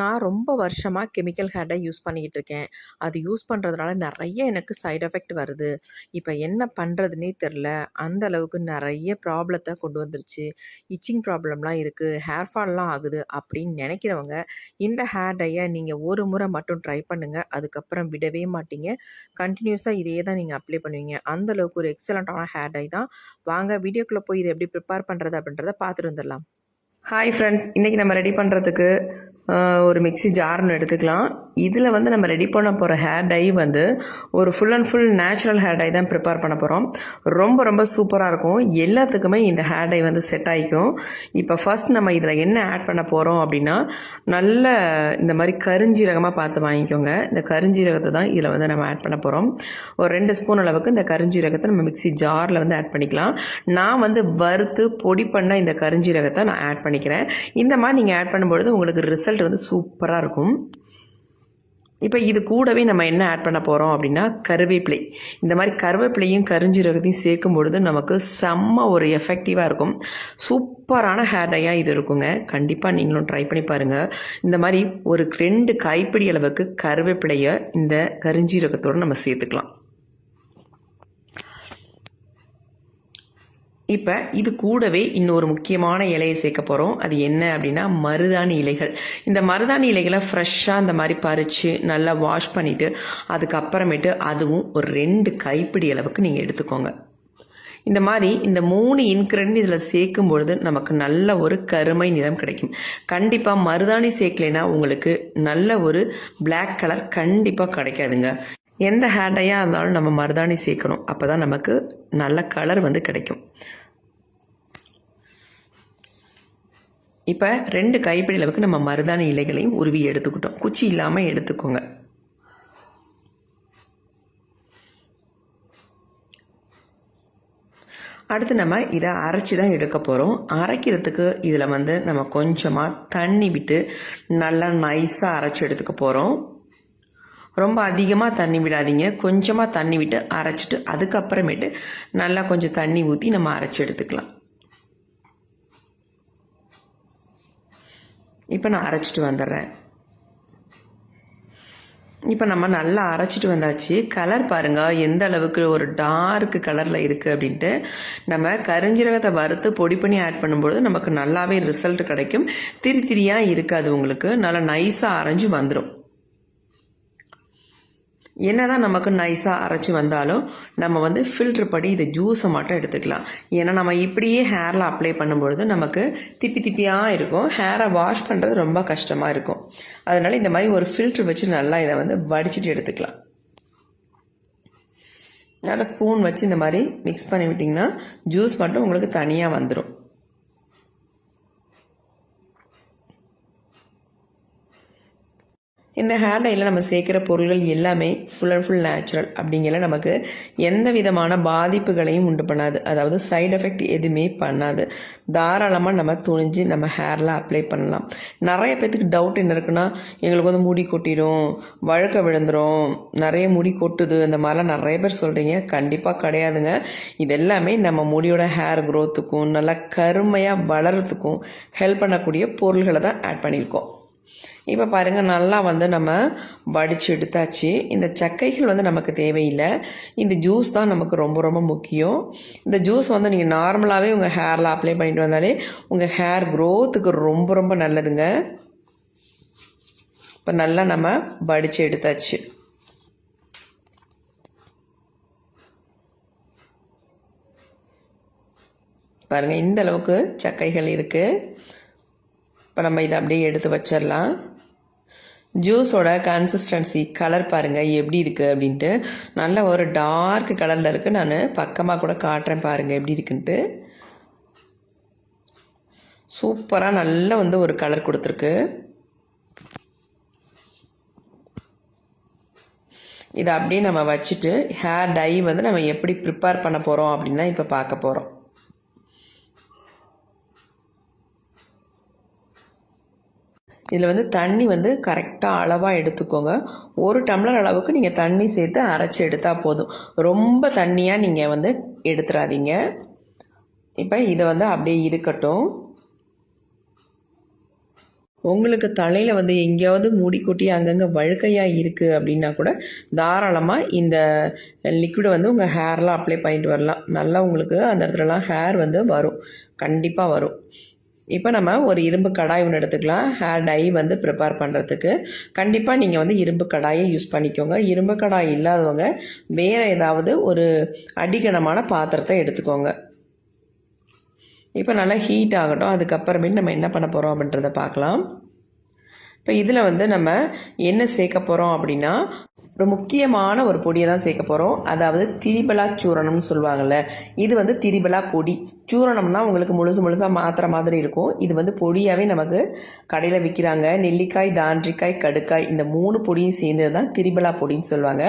நான் ரொம்ப வருஷமாக கெமிக்கல் ஹேர் டை யூஸ் பண்ணிக்கிட்டு இருக்கேன். அது யூஸ் பண்ணுறதுனால நிறைய எனக்கு சைட் எஃபெக்ட் வருது. இப்போ என்ன பண்ணுறதுனே தெரில அந்த அளவுக்கு நிறைய ப்ராப்ளத்தை கொண்டு வந்துருச்சு. இச்சிங் ப்ராப்ளம்லாம் இருக்குது ஹேர் ஃபால்லாம் ஆகுது அப்படின்னு நினைக்கிறவங்க இந்த ஹேர் டையை நீங்கள் ஒரு முறை மட்டும் ட்ரை பண்ணுங்கள் அதுக்கப்புறம் விடவே மாட்டீங்க. கண்டினியூஸாக இதே தான் நீங்கள் அப்ளை பண்ணுவீங்க. அந்த அளவுக்கு ஒரு எக்ஸலண்ட்டான ஹேர் டை தான். வாங்க வீடியோக்குள்ளே போய் இதை எப்படி ப்ரிப்பேர் பண்ணுறது அப்படின்றத பார்த்துட்டு வந்துடலாம். ஹாய் ஃப்ரெண்ட்ஸ் இன்றைக்கி நம்ம ரெடி பண்ணுறதுக்கு ஒரு மிக்ஸி ஜார்னு எடுத்துக்கலாம். இதில் வந்து நம்ம ரெடி பண்ண போகிற ஹேர் டை வந்து ஒரு full and full natural hair dye தான் ப்ரிப்பேர் பண்ண போகிறோம் ரொம்ப ரொம்ப சூப்பராக இருக்கும். எல்லாத்துக்குமே இந்த ஹேர் டை வந்து செட் ஆகிக்கும் இப்போ ஃபர்ஸ்ட் நம்ம இதில் என்ன ஆட் பண்ண போகிறோம் அப்படின்னா நல்ல இந்த மாதிரி கருஞ்சீரகமாக பார்த்து வாங்கிக்கோங்க. இந்த கருஞ்சீரகத்தை தான் இதில் வந்து நம்ம ஆட் பண்ண போகிறோம் ஒரு ரெண்டு ஸ்பூன் அளவுக்கு இந்த கருஞ்சீரகத்தை நம்ம மிக்ஸி ஜாரில் வந்து ஆட் பண்ணிக்கலாம். நான் வந்து வறுத்து பொடி பண்ண இந்த கருஞ்சீரகத்தை நான் ஆட் பண்ணிக்கிறேன். இந்த மாதிரி நீங்கள் ஆட் பண்ணும்பொழுது உங்களுக்கு ரிசல்ட் வந்து சூப்பராக இருக்கும். இப்போ இது கூடவே நம்ம என்ன ஆட் பண்ண போகிறோம் அப்படின்னா கருவேப்பிலை. இந்த மாதிரி கருவேப்பிலையும் கருஞ்சீரகத்தையும் சேர்க்கும் பொழுது நமக்கு செம்ம ஒரு எஃபெக்டிவாக இருக்கும். சூப்பரான ஹேர் டையாக இது இருக்குங்க. கண்டிப்பாக நீங்களும் ட்ரை பண்ணி பாருங்கள் இந்த மாதிரி ஒரு ரெண்டு கைப்பிடி அளவுக்கு கருவேப்பிலையை இந்த கருஞ்சீரகத்தோடு நம்ம சேர்த்துக்கலாம். இப்போ இது கூடவே இன்னொரு முக்கியமான இலையை சேர்க்க போகிறோம் அது என்ன அப்படின்னா மருதாணி இலைகள். இந்த மருதாணி இலைகளை ஃப்ரெஷ்ஷாக இந்த மாதிரி பறித்து நல்லா வாஷ் பண்ணிவிட்டு அதுக்கப்புறமேட்டு அதுவும் ஒரு ரெண்டு கைப்பிடி அளவுக்கு நீங்கள் எடுத்துக்கோங்க. இந்த மாதிரி இந்த மூணு இன்க்ரெண்ட் இதில் சேர்க்கும் பொழுது நமக்கு நல்ல ஒரு கருமை நிறம் கிடைக்கும். கண்டிப்பாக மருதாணி சேர்க்கலைன்னா உங்களுக்கு நல்ல ஒரு பிளாக் கலர் கண்டிப்பாக கிடைக்காதுங்க. எந்த ஹேர் டையாக இருந்தாலும் நம்ம மருதாணி சேர்க்கணும். அப்போ தான் நமக்கு நல்ல கலர் வந்து கிடைக்கும். இப்போ ரெண்டு கைப்பிடி அளவுக்கு நம்ம மருதாணி இலைகளையும் உருவி எடுத்துக்கிட்டோம். குச்சி இல்லாமல் எடுத்துக்கோங்க. அடுத்து நம்ம இதை அரைச்சி தான் எடுக்க போகிறோம் அரைக்கிறதுக்கு இதில் வந்து நம்ம கொஞ்சமாக தண்ணி விட்டு நல்லா நைஸாக அரைச்சி எடுத்துக்க போகிறோம் ரொம்ப அதிகமாக தண்ணி விடாதீங்க. கொஞ்சமாக தண்ணி விட்டு அரைச்சிட்டு அதுக்கப்புறமேட்டு நல்லா கொஞ்சம் தண்ணி ஊற்றி நம்ம அரைச்சி எடுத்துக்கலாம். இப்போ நான் அரைச்சிட்டு வந்துடுறேன். இப்போ நம்ம நல்லா அரைச்சிட்டு வந்தாச்சு. கலர் பாருங்கள் எந்த அளவுக்கு ஒரு டார்க் கலரில் இருக்குது அப்படின்ட்டு. நம்ம கருஞ்சீரகத்தை வறுத்து பொடி பண்ணி ஆட் பண்ணும்போது நமக்கு நல்லாவே ரிசல்ட் கிடைக்கும். திரி திரியாக இருக்காது உங்களுக்கு. நல்லா நைஸாக அரைஞ்சு வந்துடும் என்னதான் நமக்கு நைஸாக அரைச்சி வந்தாலும் நம்ம வந்து ஃபில்ட்ரு படி இதை ஜூஸை மட்டும் எடுத்துக்கலாம். ஏன்னா நம்ம இப்படியே ஹேரில் அப்ளை பண்ணும்பொழுது நமக்கு திப்பி திப்பியாக இருக்கும். ஹேரை வாஷ் பண்ணுறது ரொம்ப கஷ்டமாக இருக்கும். அதனால் இந்த மாதிரி ஒரு ஃபில்ட்ரு வச்சு நல்லா இதை வந்து வடிச்சிட்டு எடுத்துக்கலாம். நல்லா ஸ்பூன் வச்சு இந்த மாதிரி மிக்ஸ் பண்ணி விட்டிங்கன்னா ஜூஸ் மட்டும் உங்களுக்கு தனியாக வந்துடும் இந்த ஹேர் டையில் நம்ம சேர்க்குற பொருள்கள் எல்லாமே ஃபுல் அண்ட் ஃபுல் நேச்சுரல் அப்படிங்கிற நமக்கு எந்த விதமான பாதிப்புகளையும் உண்டு பண்ணாது. அதாவது சைடு எஃபெக்ட் எதுவுமே பண்ணாது. தாராளமாக நம்ம துணிஞ்சு நம்ம ஹேரில் அப்ளை பண்ணலாம். நிறைய பேத்துக்கு டவுட் என்ன இருக்குன்னா எங்களுக்கு வந்து முடி கொட்டிடும் வழுக்க விழுந்துடும் நிறைய முடி கொட்டுது அந்த மாதிரிலாம் நிறைய பேர் சொல்கிறீங்க கண்டிப்பாக கிடையாதுங்க. இது எல்லாமே நம்ம முடியோட ஹேர் க்ரோத்துக்கும் நல்லா கருமையாக வளர்கிறதுக்கும் ஹெல்ப் பண்ணக்கூடிய பொருள்களை தான் ஆட் பண்ணியிருக்கோம். இப்போ பாருங்கள் நல்லா வந்து நம்ம வடித்து எடுத்தாச்சு. இந்த சக்கைகள் வந்து நமக்கு தேவையில்லை. இந்த ஜூஸ் தான் நமக்கு ரொம்ப ரொம்ப முக்கியம். இந்த ஜூஸ் வந்து நீங்கள் நார்மலாகவே உங்கள் ஹேரில் அப்ளை பண்ணிட்டு வந்தாலே உங்கள் ஹேர் க்ரோத்துக்கு ரொம்ப ரொம்ப நல்லதுங்க. இப்போ நல்லா நம்ம வடித்து எடுத்தாச்சு. பாருங்கள் இந்த அளவுக்கு சக்கைகள் இருக்குது இப்போ நம்ம இதை அப்படியே எடுத்து வச்சிடலாம். ஜூஸோட கன்சிஸ்டன்சி கலர் பாருங்கள் எப்படி இருக்குது அப்படின்ட்டு. நல்ல ஒரு டார்க் கலரில் இருக்குது நான் பக்கமாக கூட காட்டுறேன் பாருங்கள் எப்படி இருக்குன்ட்டு. சூப்பராக நல்ல வந்து ஒரு கலர் கொடுத்துருக்கு. இதை அப்படியே நம்ம வச்சுட்டு ஹேர் டை வந்து நம்ம எப்படி ப்ரிப்பேர் பண்ண போகிறோம் அப்படின்னு தான் இப்போ பார்க்க போகிறோம் இதில் வந்து தண்ணி வந்து கரெக்டாக அளவாக எடுத்துக்கோங்க. ஒரு டம்ளர் அளவுக்கு நீங்கள் தண்ணி சேர்த்து அரைச்சி எடுத்தால் போதும். ரொம்ப தண்ணியாக நீங்கள் வந்து எடுத்துடாதீங்க இப்போ இதை வந்து அப்படியே இருக்கட்டும். உங்களுக்கு தலையில் வந்து எங்கேயாவது மூடி கொட்டி அங்கங்கே வழுக்கையாக இருக்குது அப்படின்னா கூட தாராளமாக இந்த லிக்விடை வந்து உங்கள் ஹேர்லாம் அப்ளை பண்ணிட்டு வரலாம். நல்லா உங்களுக்கு அந்த இடத்துலலாம் ஹேர் வந்து வரும். கண்டிப்பாக வரும். இப்போ நம்ம ஒரு இரும்பு கடாய் ஒன்று எடுத்துக்கலாம். ஹேர் டை வந்து ப்ரிப்பேர் பண்ணுறதுக்கு கண்டிப்பாக நீங்கள் வந்து இரும்பு கடாயை யூஸ் பண்ணிக்கோங்க. இரும்பு கடாய் இல்லாதவங்க வேறு ஏதாவது ஒரு அடிகனமான பாத்திரத்தை எடுத்துக்கோங்க. இப்போ நல்லா ஹீட் ஆகட்டும். அதுக்கப்புறமேட்டு நம்ம என்ன பண்ண போகிறோம் அப்படின்றத பார்க்கலாம். இப்போ இதில் வந்து நம்ம என்ன சேர்க்க போகிறோம் அப்படின்னா ஒரு முக்கியமான ஒரு பொடியை தான் சேர்க்க போகிறோம் அதாவது திரிபலா சூரணம்னு சொல்லுவாங்கள்ல இது வந்து திரிபலா பொடி சூரணம்னா உங்களுக்கு முழுசு முழுசாக மாத்திர மாதிரி இருக்கும். இது வந்து பொடியாகவே நமக்கு கடையில் விற்கிறாங்க நெல்லிக்காய் தாண்டிக்காய் கடுக்காய் இந்த மூணு பொடியும் சேர்ந்தது தான் திரிபலா பொடின்னு சொல்லுவாங்க.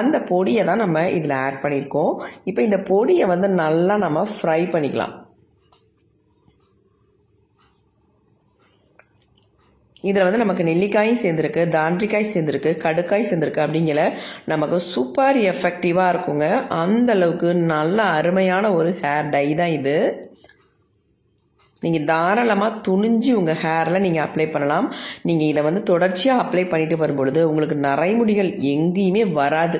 அந்த பொடியை தான் நம்ம இதில் ஆட் பண்ணியிருக்கோம். இப்போ இந்த பொடியை வந்து நல்லா நம்ம ஃப்ரை பண்ணிக்கலாம். இதில் வந்து நமக்கு நெல்லிக்காயும் சேர்ந்துருக்கு தாண்டிக்காய் சேர்ந்துருக்கு கடுக்காய் சேர்ந்துருக்கு அப்படிங்கிற நமக்கு சூப்பர் எஃபெக்டிவாக இருக்குங்க. அந்த அளவுக்கு நல்ல அருமையான ஒரு ஹேர் டை தான் இது. நீங்கள் தாராளமாக துணிஞ்சு உங்கள் ஹேரில் நீங்கள் அப்ளை பண்ணலாம். நீங்கள் இதை வந்து தொடர்ச்சியாக அப்ளை பண்ணிட்டு வரும்பொழுது உங்களுக்கு நரைமுடிகள் எங்கேயுமே வராது.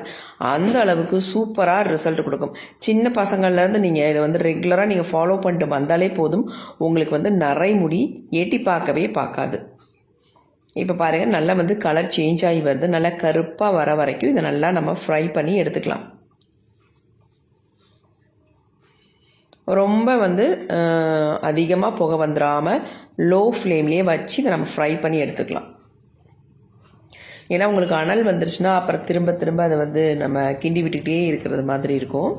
அந்த அளவுக்கு சூப்பராக ரிசல்ட் கொடுக்கும். சின்ன பசங்கள்லேருந்து நீங்கள் இதை வந்து ரெகுலராக நீங்கள் ஃபாலோ பண்ணிட்டு வந்தாலே போதும். உங்களுக்கு வந்து நரைமுடி எட்டி பார்க்கவே பார்க்காது. இப்போ பாருங்கள் நல்லா வந்து கலர் சேஞ்ச் ஆகி வருது. நல்லா கருப்பாக வர வரைக்கும் இதை நல்லா நம்ம ஃப்ரை பண்ணி எடுத்துக்கலாம். ரொம்ப வந்து அதிகமாக புகை வந்துடாமல் லோ ஃப்ளேம்லேயே வச்சு இதை நம்ம ஃப்ரை பண்ணி எடுத்துக்கலாம். ஏன்னா உங்களுக்கு அனல் வந்துருச்சுன்னா அப்புறம் திரும்ப திரும்ப அதை வந்து நம்ம கிண்டி விட்டுக்கிட்டே இருக்கிறது மாதிரி இருக்கும்.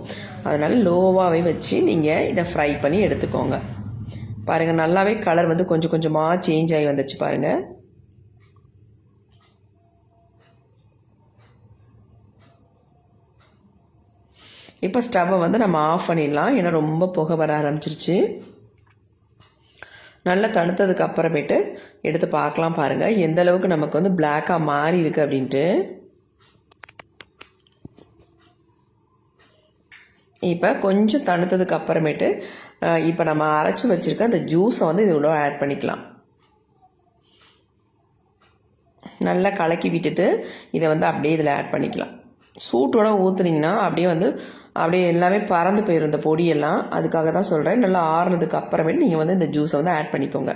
அதனால் லோவாகவே வச்சு நீங்கள் இதை ஃப்ரை பண்ணி எடுத்துக்கோங்க. பாருங்கள் நல்லாவே கலர் வந்து கொஞ்சம் கொஞ்சமாக சேஞ்ச் ஆகி வந்துச்சு பாருங்கள் இப்போ ஸ்டவ்வை வந்து நம்ம ஆஃப் பண்ணிடலாம். ஏன்னா ரொம்ப புகை வர ஆரம்பிச்சிருச்சு. நல்லா தணுத்ததுக்கு அப்புறமேட்டு எடுத்து பார்க்கலாம் பாருங்கள் எந்த அளவுக்கு நமக்கு வந்து பிளாக்காக மாறி இருக்கு அப்படின்ட்டு. இப்போ கொஞ்சம் தணுத்ததுக்கு அப்புறமேட்டு இப்போ நம்ம அரைச்சி வச்சுருக்க அந்த ஜூஸை வந்து இதோட ஆட் பண்ணிக்கலாம். நல்லா கலக்கி விட்டுட்டு இதை வந்து அப்படியே இதில் ஆட் பண்ணிக்கலாம். சூட்டோட ஊற்றுனீங்கன்னா அப்படியே வந்து அப்படியே எல்லாமே பறந்து போயிடும் இந்த பொடியெல்லாம். அதுக்காக தான் சொல்கிறேன் நல்லா ஆறுனதுக்கு அப்புறமேட்டு நீங்கள் வந்து இந்த ஜூஸை வந்து ஆட் பண்ணிக்கோங்க.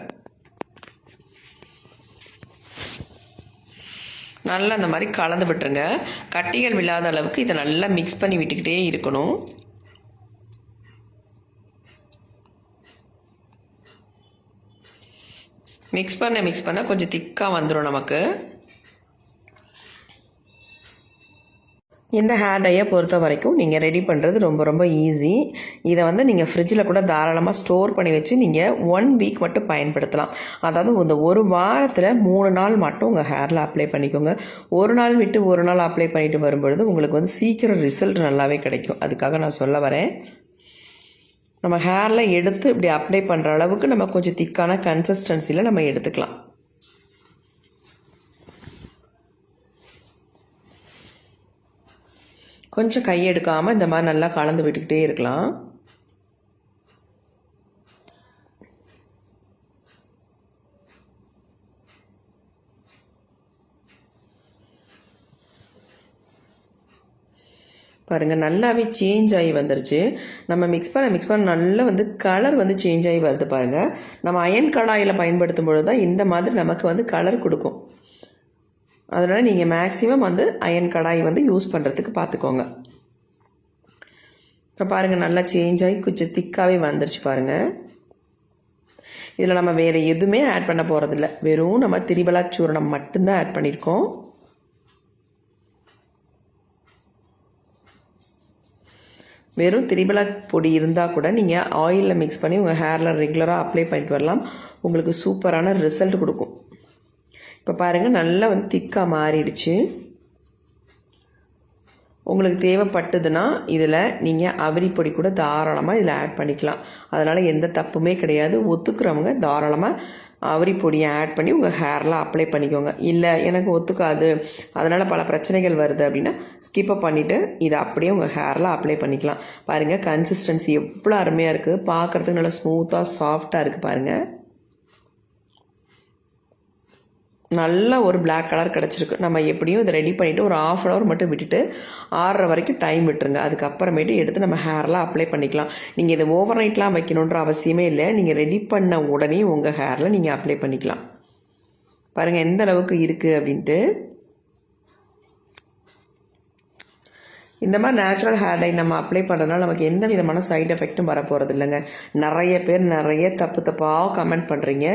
நல்லா அந்த மாதிரி கலந்து விட்டுருங்க. கட்டிகள் விழாத அளவுக்கு இதை நல்லா மிக்ஸ் பண்ணி விட்டுக்கிட்டே இருக்கணும். மிக்ஸ் பண்ண மிக்ஸ் பண்ண கொஞ்சம் திக்காக வந்துடும் நமக்கு. இந்த ஹேர் டையை பொறுத்த வரைக்கும் நீங்கள் ரெடி பண்ணுறது ரொம்ப ரொம்ப ஈஸி இதை வந்து நீங்கள் ஃப்ரிட்ஜில் கூட தாராளமாக ஸ்டோர் பண்ணி வச்சு நீங்கள் ஒன் வீக் மட்டும் பயன்படுத்தலாம். அதாவது இந்த ஒரு வாரத்தில் மூணு நாள் மட்டும் உங்கள் ஹேரில் அப்ளை பண்ணிக்கோங்க. ஒரு நாள் விட்டு ஒரு நாள் அப்ளை பண்ணிட்டு வரும்பொழுது உங்களுக்கு வந்து சீக்கிரம் ரிசல்ட் நல்லாவே கிடைக்கும். அதுக்காக நான் சொல்ல வரேன். நம்ம ஹேரில் எடுத்து இப்படி அப்ளை பண்ணுற அளவுக்கு நம்ம கொஞ்சம் திக்கான கன்சிஸ்டன்சியில் நம்ம எடுத்துக்கலாம். கொஞ்சம் கையெடுக்காமல் இந்த மாதிரி நல்லா கலந்து விட்டுக்கிட்டே இருக்கலாம். பாருங்கள் நல்லாவே சேஞ்ச் ஆகி வந்துருச்சு. நம்ம மிக்ஸ் பண்ண மிக்ஸ் பண்ண நல்லா வந்து கலர் வந்து சேஞ்ச் ஆகி வருது பாருங்கள் நம்ம அயன் கடாயில் பயன்படுத்தும் பொழுது தான் இந்த மாதிரி நமக்கு வந்து கலர் கொடுக்கும். அதனால் நீங்கள் மேக்ஸிமம் வந்து அயன் கடாய் வந்து யூஸ் பண்ணுறதுக்கு பார்த்துக்கோங்க இப்போ பாருங்கள் நல்லா சேஞ்ச் ஆகி கொஞ்சம் திக்காகவே வந்துருச்சு பாருங்கள் இதில் நம்ம வேறு எதுவுமே ஆட் பண்ண போகிறதில்ல வெறும் நம்ம திரிபலா சூரணம் மட்டும்தான் ஆட் பண்ணியிருக்கோம் வெறும் திரிபலா பொடி இருந்தால் கூட நீங்கள் ஆயிலில் மிக்ஸ் பண்ணி உங்கள் ஹேரில் ரெகுலராக அப்ளை பண்ணிட்டு வரலாம். உங்களுக்கு சூப்பரான ரிசல்ட் கொடுக்கும். இப்போ பாருங்கள் நல்லா வந்து திக்காக மாறிடுச்சு. உங்களுக்கு தேவைப்பட்டதுன்னா இதில் நீங்கள் அவரி பொடி கூட தாராளமாக இதில் ஆட் பண்ணிக்கலாம். அதனால் எந்த தப்புமே கிடையாது. ஒத்துக்கிறவங்க தாராளமாக அவரி பொடியை ஆட் பண்ணி உங்கள் ஹேரில் அப்ளை பண்ணிக்கோங்க. இல்லை எனக்கு ஒத்துக்காது. அதனால் பல பிரச்சனைகள் வருது அப்படின்னா ஸ்கிப்பை பண்ணிவிட்டு இதை அப்படியே உங்கள் ஹேரில் அப்ளை பண்ணிக்கலாம். பாருங்கள் கன்சிஸ்டன்சி எவ்வளோ அருமையாக இருக்குது பார்க்குறதுக்கு நல்லா ஸ்மூத்தாக சாஃப்டாக இருக்குது பாருங்கள் நல்ல ஒரு பிளாக் கலர் கிடச்சிருக்கு. நம்ம எப்படியும் இதை ரெடி பண்ணிவிட்டு ஒரு ஆஃப் அன் ஹவர் மட்டும் விட்டுட்டு ஆறுற வரைக்கும் டைம் விட்டுருங்க. அதுக்கப்புறமேட்டு எடுத்து நம்ம ஹேர்லாம் அப்ளை பண்ணிக்கலாம். நீங்கள் இதை ஓவர் நைட்லாம் வைக்கணுன்ற அவசியமே இல்லை. நீங்கள் ரெடி பண்ண உடனே உங்கள் ஹேரில் நீங்கள் அப்ளை பண்ணிக்கலாம். பாருங்கள் எந்த அளவுக்கு இருக்குது அப்படின்ட்டு. இந்த மாதிரி நேச்சுரல் ஹேர் டை நம்ம அப்ளை பண்ணுறதுனால நமக்கு எந்த விதமான சைடு எஃபெக்ட்டும் வரப்போகிறது இல்லைங்க. நிறைய பேர் நிறைய தப்பு தப்பாக கமெண்ட் பண்ணுறீங்க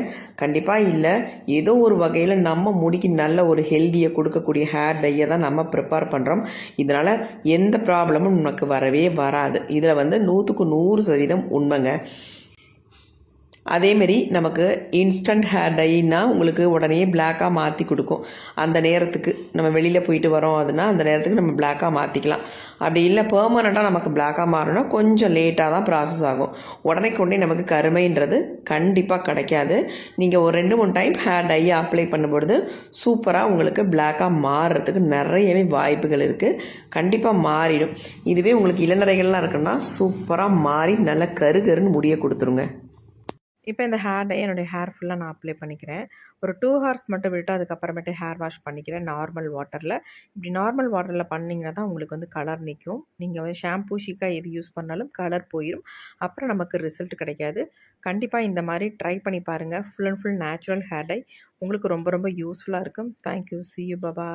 கண்டிப்பாக இல்லை. ஏதோ ஒரு வகையில் நம்ம முடிக்கு நல்ல ஒரு ஹெல்தியை கொடுக்கக்கூடிய ஹேர் டையை தான் நம்ம ப்ரிப்பேர் பண்ணுறோம் இதனால் எந்த ப்ராப்ளமும் நமக்கு வரவே வராது. இதில் வந்து நூற்றுக்கு நூறு சதவீதம் உண்மைங்க. அதேமாரி நமக்கு இன்ஸ்டன்ட் ஹேர் டைன்னா உங்களுக்கு உடனே பிளாக்காக மாற்றி கொடுக்கும். அந்த நேரத்துக்கு நம்ம வெளியில் போயிட்டு வரோம் அதுனா அந்த நேரத்துக்கு நம்ம பிளாக்காக மாற்றிக்கலாம் அப்படி இல்லை பெர்மனண்ட்டாக நமக்கு பிளாக்காக மாறணும்னா கொஞ்சம் லேட்டாக தான் ப்ராசஸ் ஆகும். உடனே கொண்டே நமக்கு கருமைன்றது கண்டிப்பாக கிடைக்காது. நீங்கள் ஒரு ரெண்டு மூணு டைம் ஹேர் டையை அப்ளை பண்ணும்பொழுது சூப்பராக உங்களுக்கு பிளாக்காக மாறுறதுக்கு நிறையவே வாய்ப்புகள் இருக்குது கண்டிப்பாக மாறிடும். இதுவே உங்களுக்கு இளநரைகள்லாம் இருக்குன்னா சூப்பராக மாறி நல்லா கரு கருன்னு முடிய கொடுத்துருங்க. இப்போ இந்த ஹேர் என்னுடைய ஹேர் ஃபுல்லாக நான் அப்ளை பண்ணிக்கிறேன். ஒரு டூ ஹவர்ஸ் மட்டும் விட்டு அதுக்கப்புறமேட்டு ஹேர் வாஷ் பண்ணிக்கிறேன் நார்மல் வாட்டரில் இப்படி நார்மல் வாட்டரில் பண்ணிங்கன்னா தான் உங்களுக்கு வந்து கலர் நிற்கும் நீங்கள் வந்து ஷாம்பூ ஷிக்கா எது யூஸ் பண்ணாலும் கலர் போயிடும் அப்புறம் நமக்கு ரிசல்ட் கிடைக்காது. கண்டிப்பாக இந்த மாதிரி ட்ரை பண்ணி பாருங்கள் full and full natural hair dye. உங்களுக்கு ரொம்ப ரொம்ப யூஸ்ஃபுல்லாக இருக்கும். Thank you C you Baba